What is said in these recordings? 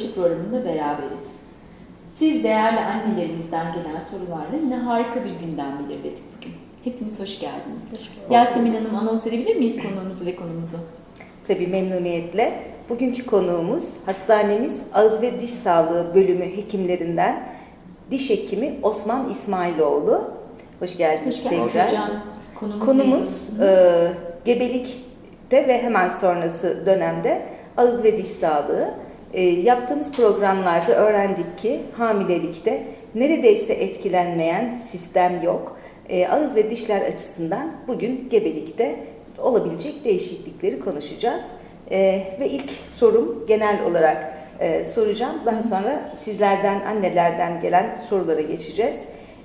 Söyleşi programında beraberiz. Siz değerli annelerimizden gelen sorularla yine harika bir gündem belirledik bugün. Hepiniz hoş geldiniz. Yasemin Hanım anons edebilir miyiz konuğumuzu ve konumuzu? Tabii memnuniyetle. Bugünkü konuğumuz hastanemiz Ağız ve Diş Sağlığı Bölümü hekimlerinden diş hekimi Osman İsmailoğlu. Hoş geldiniz Hoş geldiniz tekrar. hocam. Konumuz, Konumuz e, gebelikte ve hemen sonrası dönemde ağız ve diş sağlığı. E, yaptığımız programlarda öğrendik ki hamilelikte neredeyse etkilenmeyen sistem yok. E, ağız ve dişler açısından bugün gebelikte olabilecek değişiklikleri konuşacağız. E, ve ilk sorum genel olarak e, soracağım. Daha sonra sizlerden, annelerden gelen sorulara geçeceğiz.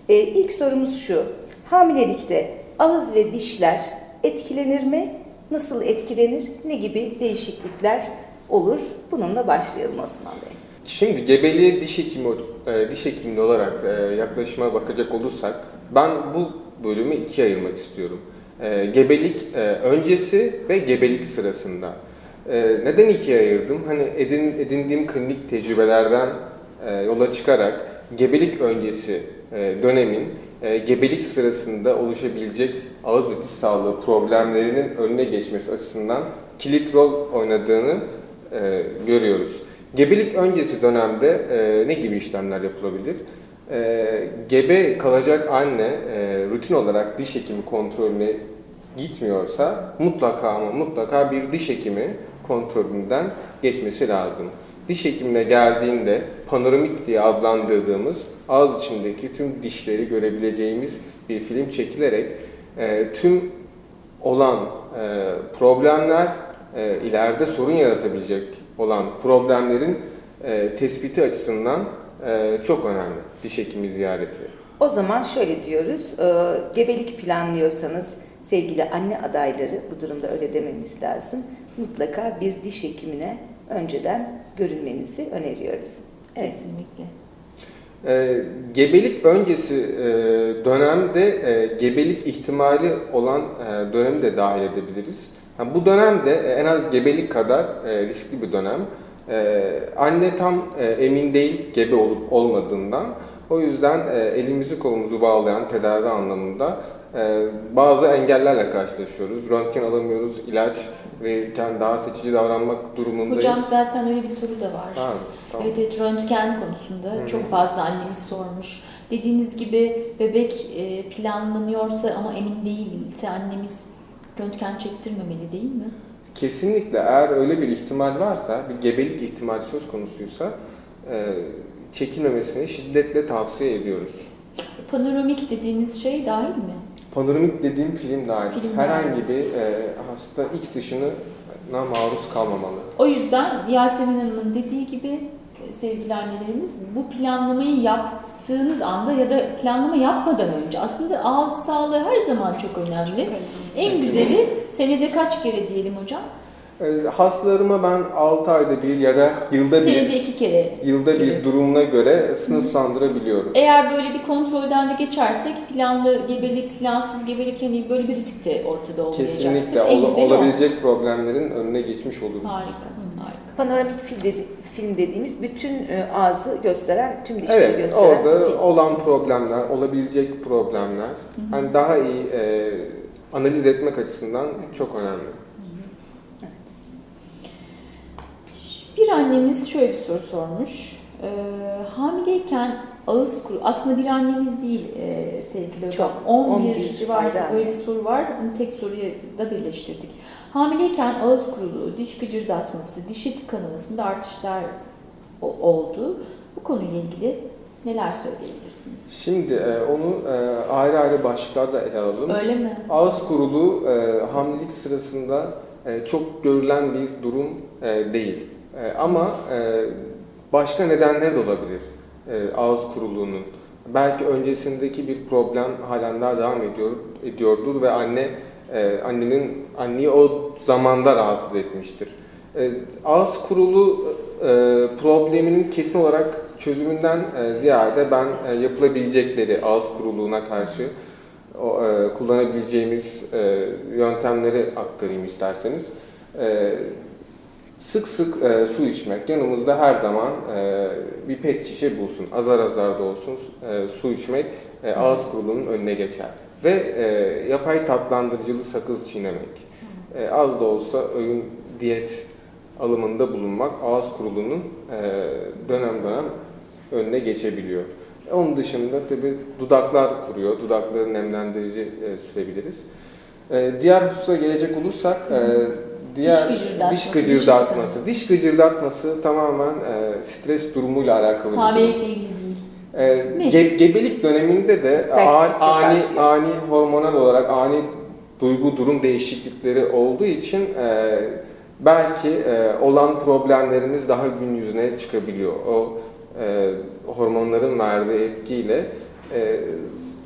E, ilk sorumuz şu. Hamilelikte ağız ve dişler etkilenir mi? Nasıl etkilenir? Ne gibi değişiklikler olur? Bununla başlayalım Osman Bey. Şimdi gebeliğe diş hekimi e, diş hekimliği olarak e, yaklaşıma bakacak olursak ben bu bölümü ikiye ayırmak istiyorum. E, Gebelik öncesi ve gebelik sırasında. Neden ikiye ayırdım? Hani edin, edindiğim klinik tecrübelerden yola çıkarak gebelik öncesi dönemin gebelik sırasında oluşabilecek ağız ve diş sağlığı problemlerinin önüne geçmesi açısından kilit rol oynadığını e, görüyoruz. Gebelik öncesi dönemde e, ne gibi işlemler yapılabilir? E, gebe kalacak anne e, rutin olarak diş hekimi kontrolüne gitmiyorsa mutlaka ama mutlaka bir diş hekimi kontrolünden geçmesi lazım. Diş hekimine geldiğinde panoramik diye adlandırdığımız ağız içindeki tüm dişleri görebileceğimiz bir film çekilerek e, tüm olan e, problemler e, ileride sorun yaratabilecek olan problemlerin e, tespiti açısından e, çok önemli diş hekimi ziyareti. O zaman şöyle diyoruz. e, gebelik planlıyorsanız sevgili anne adayları bu durumda öyle dememiz lazım. Mutlaka bir diş hekimine önceden görünmenizi öneriyoruz. Evet. Kesinlikle. E, gebelik öncesi e, dönemde e, gebelik ihtimali olan e, dönemi de dahil edebiliriz. Yani bu dönemde e, en az gebelik kadar e, riskli bir dönem. E, anne tam e, emin değil gebe olup olmadığından. O yüzden e, elimizi kolumuzu bağlayan tedavi anlamında e, bazı engellerle karşılaşıyoruz. Röntgen alamıyoruz, ilaç verirken daha seçici davranmak durumundayız. Hocam zaten öyle bir soru da var. Ha, tamam. Evet, evet röntgen konusunda Hı hı. çok fazla annemiz sormuş. Dediğiniz gibi bebek e, planlanıyorsa ama emin değilse annemiz röntgen çektirmemeli değil mi? Kesinlikle eğer öyle bir ihtimal varsa, bir gebelik ihtimali söz konusuysa e, çekilmemesini şiddetle tavsiye ediyoruz. Panoramik dediğiniz şey dahil mi? Panoramik dediğim film dahil. Film Herhangi dahil. bir e, hasta X ışınına maruz kalmamalı. O yüzden Yasemin Hanım'ın dediği gibi sevgili annelerimiz bu planlamayı yaptığınız anda ya da planlama yapmadan önce aslında ağız sağlığı her zaman çok önemli. En güzeli senede kaç kere diyelim hocam? E, hastalarıma ben 6 ayda bir ya da yılda bir Senede iki kere. yılda gibi. bir durumuna göre sınıflandırabiliyorum. Eğer böyle bir kontrolden de geçersek planlı gebelik, plansız gebelik hani böyle bir risk de ortada olmayacaktır. Kesinlikle En ola- güzeli o. olabilecek problemlerin önüne geçmiş oluruz. Harika, harika. Panoramik film, dedi- film dediğimiz bütün e, ağzı gösteren, tüm dişleri Evet, gösteren orada film. olan problemler, olabilecek problemler, hani daha iyi e, analiz etmek açısından çok önemli. Bir annemiz şöyle bir soru sormuş. Ee, hamileyken ağız kuru, aslında bir annemiz değil e, sevgili hocam. Çok, 11, 11 civarında böyle bir soru var. Bunu tek soruya da birleştirdik. Hamileyken ağız kuruluğu, diş gıcırdatması, dişi tıkanmasında artışlar oldu. Bu konuyla ilgili neler söyleyebilirsiniz? Şimdi e, onu e, ayrı ayrı başlıklarda ele alalım. Öyle mi? Ağız kuruluğu e, hamilelik sırasında e, çok görülen bir durum e, değil. E, ama e, başka nedenleri de olabilir e, ağız kuruluğunun. Belki öncesindeki bir problem halen daha devam ediyor ediyordur ve anne e, annenin anneyi o zamanda rahatsız etmiştir. E, ağız kuruluğu e, probleminin kesin olarak çözümünden e, ziyade ben e, yapılabilecekleri ağız kuruluğuna karşı o, e, kullanabileceğimiz e, yöntemleri aktarayım isterseniz. E, Sık sık e, su içmek. Yanımızda her zaman e, bir pet şişe bulsun. Azar azar da olsun e, su içmek e, ağız kuruluğunun önüne geçer. Ve e, yapay tatlandırıcılı sakız çiğnemek. E, az da olsa öğün diyet alımında bulunmak ağız kuruluğunun e, dönem dönem önüne geçebiliyor. Onun dışında tabi dudaklar kuruyor. Dudakları nemlendirici e, sürebiliriz. E, diğer hususa gelecek olursak e, diğer gıcırdatması, diş diş gıcırdatması. Diş gıcırdatması tamamen e, stres durumuyla alakalı. Hamilelikle ilgili. E, ge- gebelik döneminde de a- ani ani hormonal olarak ani duygu durum değişiklikleri olduğu için e, belki e, olan problemlerimiz daha gün yüzüne çıkabiliyor. O e, hormonların verdiği etkiyle e,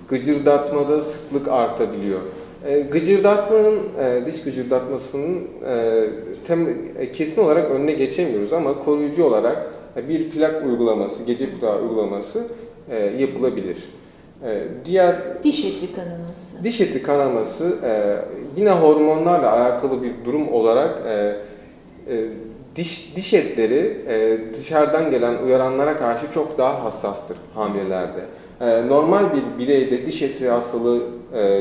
gıcırdatmada sıklık artabiliyor. E, gıcırdatmanın, e, diş gıcırdatmasının e, tem, e, kesin olarak önüne geçemiyoruz ama koruyucu olarak bir plak uygulaması, gece plağı uygulaması e, yapılabilir. E, diğer Diş eti kanaması. Diş eti kanaması e, yine hormonlarla alakalı bir durum olarak diş diş etleri dışarıdan gelen uyaranlara karşı çok daha hassastır hamilelerde. Normal bir bireyde diş eti hastalığı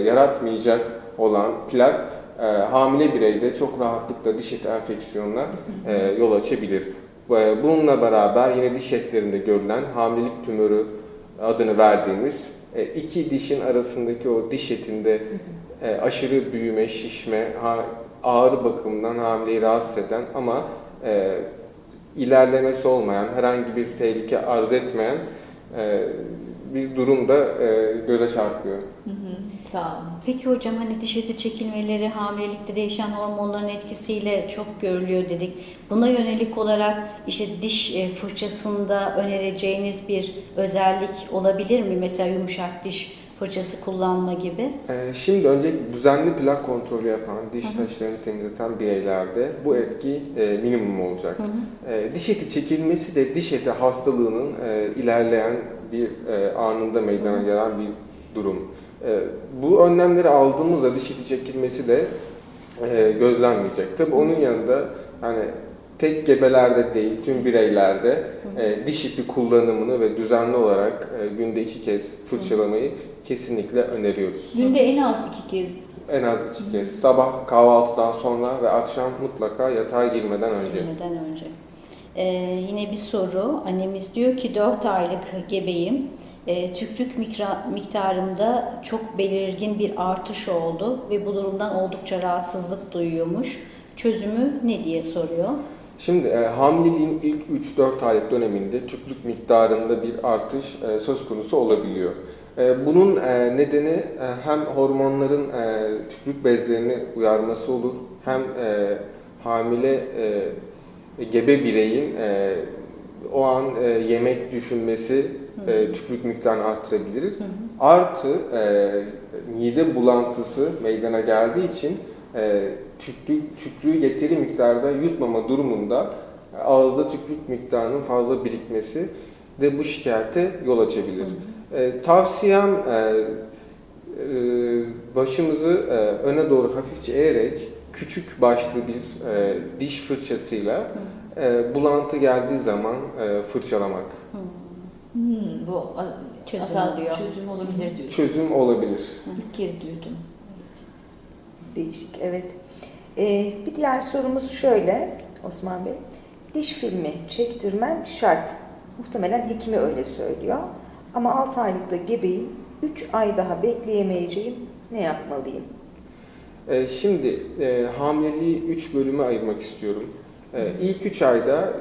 yaratmayacak olan plak hamile bireyde çok rahatlıkla diş eti enfeksiyonuna yol açabilir. E, Bununla beraber yine diş etlerinde görülen hamilelik tümörü adını verdiğimiz e, iki dişin arasındaki o diş etinde e, aşırı büyüme, şişme, ağrı bakımından hamileyi rahatsız eden ama e, ilerlemesi olmayan, herhangi bir tehlike arz etmeyen bir durumda göze çarpıyor. Hı hı, Sağ olun. Peki hocam hani diş eti çekilmeleri hamilelikte değişen hormonların etkisiyle çok görülüyor dedik. Buna yönelik olarak işte diş e, fırçasında önereceğiniz bir özellik olabilir mi? Mesela yumuşak diş fırçası kullanma gibi. E, Şimdi önce düzenli plak kontrolü yapan, diş taşlarını temizleten bireylerde bu etki e, minimum olacak. E, Diş eti çekilmesi de diş eti hastalığının e, ilerleyen bir anında meydana gelen bir durum. E, Bu önlemleri aldığımızda diş eti çekilmesi de e, gözlenmeyecek. Tabii onun yanında hani tek gebelerde değil tüm bireylerde e, diş ipi kullanımını ve düzenli olarak e, günde iki kez fırçalamayı kesinlikle öneriyoruz. Günde en az iki kez En az iki kez. Sabah kahvaltıdan sonra ve akşam mutlaka yatağa girmeden önce. Girmeden önce. Ee, yine bir soru. Annemiz diyor ki 4 aylık gebeyim. Ee, tükrük miktarımda çok belirgin bir artış oldu ve bu durumdan oldukça rahatsızlık duyuyormuş. Çözümü ne diye soruyor. Şimdi e, hamileliğin ilk 3-4 aylık döneminde tüklük miktarında bir artış e, söz konusu olabiliyor. E, bunun e, nedeni e, hem hormonların e, tüklük bezlerini uyarması olur, hem e, hamile e, gebe bireyin e, o an e, yemek düşünmesi e, tüklük miktarını arttırabilir. Artı e, mide bulantısı meydana geldiği için e, tüklük, tüklüğü yeteri miktarda yutmama durumunda e, ağızda tüklük miktarının fazla birikmesi de bu şikayete yol açabilir. E, tavsiyem e, e, başımızı e, öne doğru hafifçe eğerek küçük başlı bir e, diş fırçasıyla e, bulantı geldiği zaman e, fırçalamak. Hmm, bu Çözüm asal oluyor. çözüm olabilir diyorsun. çözüm olabilir. İlk kez duydum. Değişik, evet. Ee, bir diğer sorumuz şöyle Osman Bey. Diş filmi çektirmem şart. Muhtemelen hekimi öyle söylüyor. Ama 6 aylıkta gebeyim. 3 ay daha bekleyemeyeceğim. Ne yapmalıyım? E, şimdi e, hamileliği 3 bölüme ayırmak istiyorum. E, ilk 3 ayda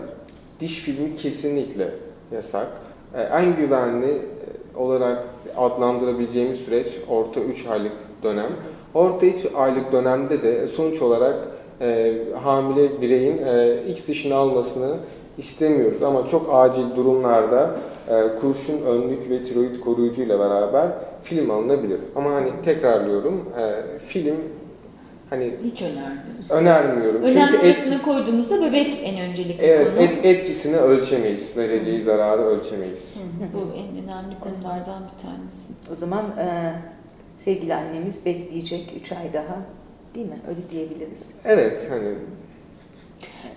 diş filmi kesinlikle yasak. E, en güvenli e, olarak adlandırabileceğimiz süreç orta 3 aylık dönem. Orta 3 aylık dönemde de sonuç olarak e, hamile bireyin e, X dişini almasını istemiyoruz ama çok acil durumlarda e, kurşun önlük ve tiroid koruyucu ile beraber film alınabilir. Ama hani tekrarlıyorum e, film hani Hiç önermiyoruz. önermiyorum. Önem Çünkü sırasına etki- koyduğumuzda bebek en öncelikli evet, konu. et, etkisini ölçemeyiz. Vereceği zararı ölçemeyiz. Bu en önemli konulardan bir tanesi. O zaman e, sevgili annemiz bekleyecek 3 ay daha. Değil mi? Öyle diyebiliriz. Evet hani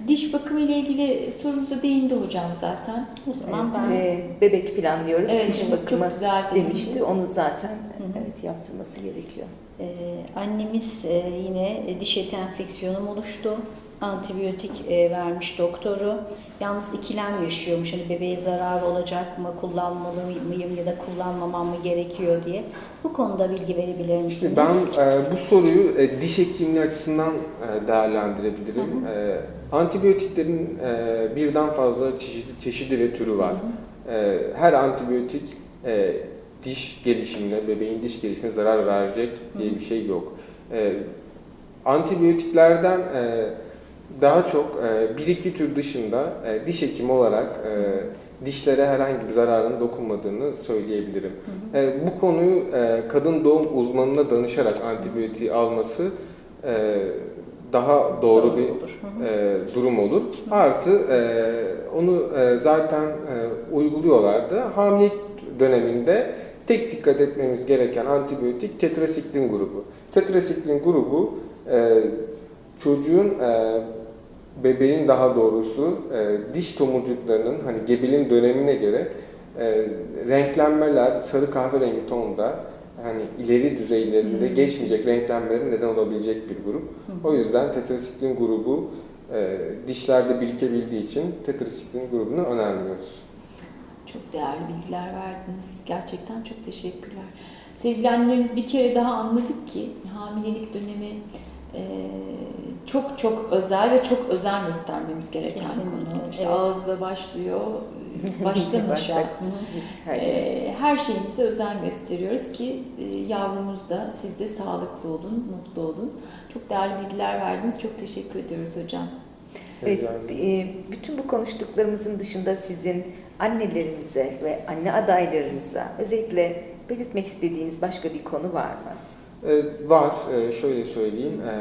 Diş bakımı ile ilgili sorumuza değindi hocam zaten. O zaman Evet, ben e, bebek planlıyoruz. Evet, Diş evet, bakımı çok güzel değindi. demişti. Onu zaten hı. evet yaptırması gerekiyor. Ee, annemiz e, yine diş eti enfeksiyonum oluştu. Antibiyotik e, vermiş doktoru. Yalnız ikilem yaşıyormuş. Hani bebeğe zarar olacak mı, kullanmalı mıyım ya da kullanmamam mı gerekiyor diye. Bu konuda bilgi verebilir misiniz? İşte ben e, bu soruyu e, diş hekimliği açısından e, değerlendirebilirim. E, antibiyotiklerin e, birden fazla çeşidi, çeşidi ve türü var. E, her antibiyotik e, diş gelişimine, bebeğin diş gelişimine zarar verecek diye bir şey yok. E, antibiyotiklerden e, daha çok e, bir iki tür dışında e, diş hekimi olarak e, dişlere herhangi bir zararın dokunmadığını söyleyebilirim. E, bu konuyu e, kadın doğum uzmanına danışarak antibiyotiği alması e, daha doğru, bir olur. Hı hı. e, durum olur. Artı e, onu e, zaten e, uyguluyorlardı. Hamilelik döneminde tek dikkat etmemiz gereken antibiyotik tetrasiklin grubu. Tetrasiklin grubu e, çocuğun e, bebeğin daha doğrusu e, diş tomurcuklarının hani gebeliğin dönemine göre e, renklenmeler sarı kahverengi tonda hani ileri düzeylerinde Hmm. geçmeyecek renklenmelerin neden olabilecek bir grup. O yüzden tetrasiklin grubu e, dişlerde birikebildiği için tetrasiklin grubunu önermiyoruz. Çok değerli bilgiler verdiniz. Gerçekten çok teşekkürler. Sevgili annelerimiz bir kere daha anladık ki hamilelik dönemi e, çok çok özel ve çok özen göstermemiz gereken Kesinlikle, konu. İşte evet. ağızla başlıyor, baştan aşağı. E, her şeyimize özen gösteriyoruz ki e, yavrumuz da siz de sağlıklı olun, mutlu olun. Çok değerli bilgiler verdiniz. Çok teşekkür ediyoruz hocam. Ederim. e, bütün bu konuştuklarımızın dışında sizin annelerimize ve anne adaylarınıza özellikle belirtmek istediğiniz başka bir konu var mı? E, var, E, şöyle söyleyeyim. E,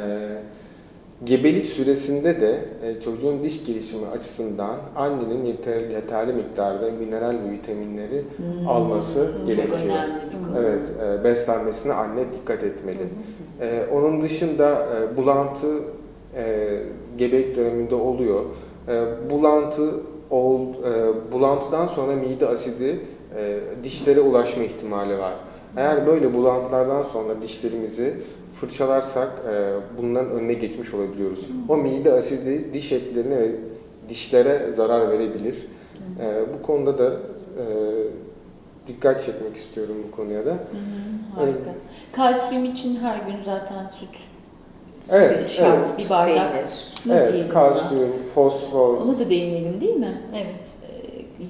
gebelik süresinde de e, çocuğun diş gelişimi açısından annenin yeterli, yeterli miktarda mineral ve vitaminleri alması Hmm, Çok gerekiyor. önemli bir konu. Evet, e, beslenmesine anne dikkat etmeli. E, onun dışında e, bulantı e, gebelik döneminde oluyor. E, bulantı ol, e, bulantıdan sonra mide asidi e, dişlere ulaşma ihtimali var. Eğer böyle bulantılardan sonra dişlerimizi fırçalarsak e, bunların önüne geçmiş olabiliyoruz. O mide asidi diş etlerine ve dişlere zarar verebilir. E, bu konuda da e, dikkat çekmek istiyorum bu konuya da. Hı hı, harika. Kalsiyum için her gün zaten süt. Evet, şart. evet. Bir bardak. Peynir. Ne Evet, diyelim kalsiyum, fosfor. ona? Da değinelim değil mi? Evet. Ee,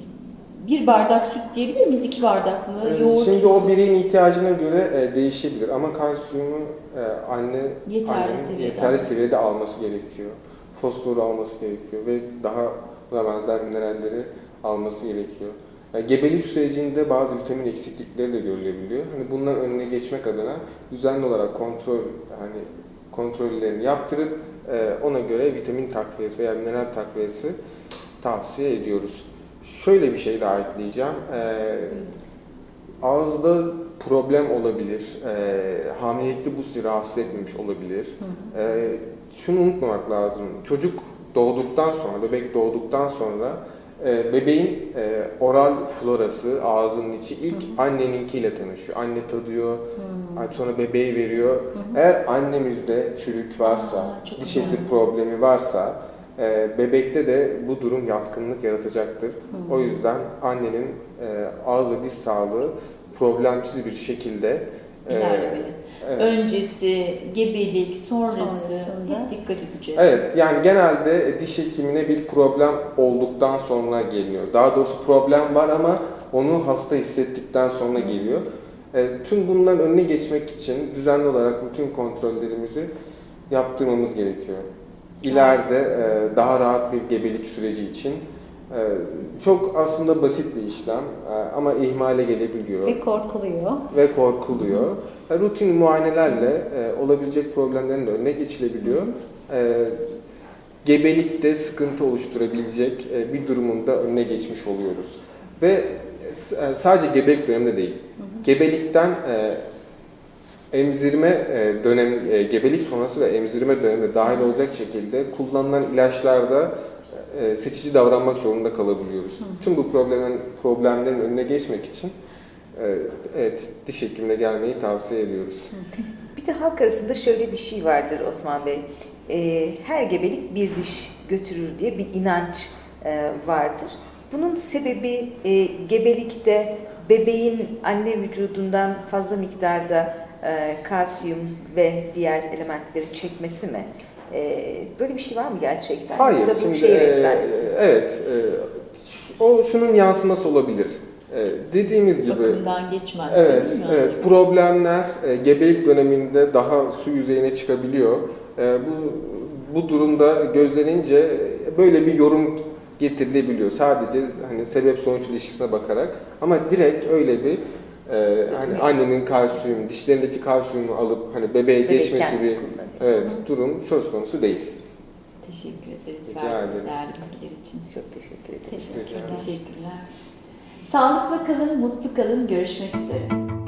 Bir bardak süt diyebilir miyiz? İki bardak mı? Ee, Yoğurt. Şimdi o bireyin ihtiyacına göre e, değişebilir ama kalsiyumu e, anne Yeterli annenin seviyede yeterli alması. seviyede alması gerekiyor. Fosforu alması gerekiyor ve daha buna benzer mineralleri alması gerekiyor. Yani gebelik sürecinde bazı vitamin eksiklikleri de görülebiliyor. Hani bunların önüne geçmek adına düzenli olarak kontrol hani kontrollerini yaptırıp e, ona göre vitamin takviyesi veya mineral takviyesi tavsiye ediyoruz. Şöyle bir şey daha ekleyeceğim. E, ağızda problem olabilir. E, hamilelikte bu sizi rahatsız etmemiş olabilir. E, şunu unutmamak lazım. Çocuk doğduktan sonra, bebek doğduktan sonra e, bebeğin e, oral florası, ağzının içi ilk anneninkiyle tanışıyor. Anne tadıyor, sonra bebeği veriyor. Eğer annemizde çürük varsa, Aa, diş eti problemi varsa e, bebekte de bu durum yatkınlık yaratacaktır. O yüzden annenin e, ağız ve diş sağlığı problemsiz bir şekilde İlerlemeli. evet. Öncesi, gebelik, sonrası Sonrasında. hep dikkat edeceğiz. Evet, yani genelde diş hekimine bir problem olduktan sonra geliyor. Daha doğrusu problem var ama onu hasta hissettikten sonra geliyor. E, tüm bunların önüne geçmek için düzenli olarak bütün kontrollerimizi yaptırmamız gerekiyor. İleride e, daha rahat bir gebelik süreci için e, çok aslında basit bir işlem e, ama ihmale gelebiliyor Ve korkuluyor. ve korkuluyor. E, Rutin muayenelerle e, olabilecek problemlerin de önüne geçilebiliyor. Gebelikte sıkıntı oluşturabilecek e, bir durumun da önüne geçmiş oluyoruz. Ve e, sadece gebelik döneminde değil, gebelikten e, emzirme e, dönem gebelik sonrası ve emzirme döneminde dahil olacak şekilde kullanılan ilaçlarda e, seçici davranmak zorunda kalabiliyoruz. Tüm bu problemlerin problemlerin önüne geçmek için e, evet diş hekimine gelmeyi tavsiye ediyoruz. Bir de halk arasında şöyle bir şey vardır Osman Bey. Ee, her gebelik bir diş götürür diye bir inanç e, vardır. Bunun sebebi e, gebelikte bebeğin anne vücudundan fazla miktarda e, kalsiyum ve diğer elementleri çekmesi mi? E, böyle bir şey var mı gerçekten? Hayır, Yoksa şimdi şehir e, efsanesi. evet, e, o şunun yansıması olabilir. E, dediğimiz gibi Bakımdan geçmez. Evet, değil mi? evet. Problemler e, gebelik döneminde daha su yüzeyine çıkabiliyor. E, bu bu durumda gözlenince e, böyle bir yorum getirilebiliyor. Sadece hani sebep sonuç ilişkisine bakarak ama direkt öyle bir e, hani annenin kalsiyum, dişlerindeki kalsiyumu alıp hani bebeğe Bebek geçmesi bir evet durum söz konusu değil. Teşekkür ederiz Rica ederim. değerli bilgiler için. Çok teşekkür ederim. Teşekkürler. Sağlıkla kalın, mutlu kalın. Görüşmek üzere.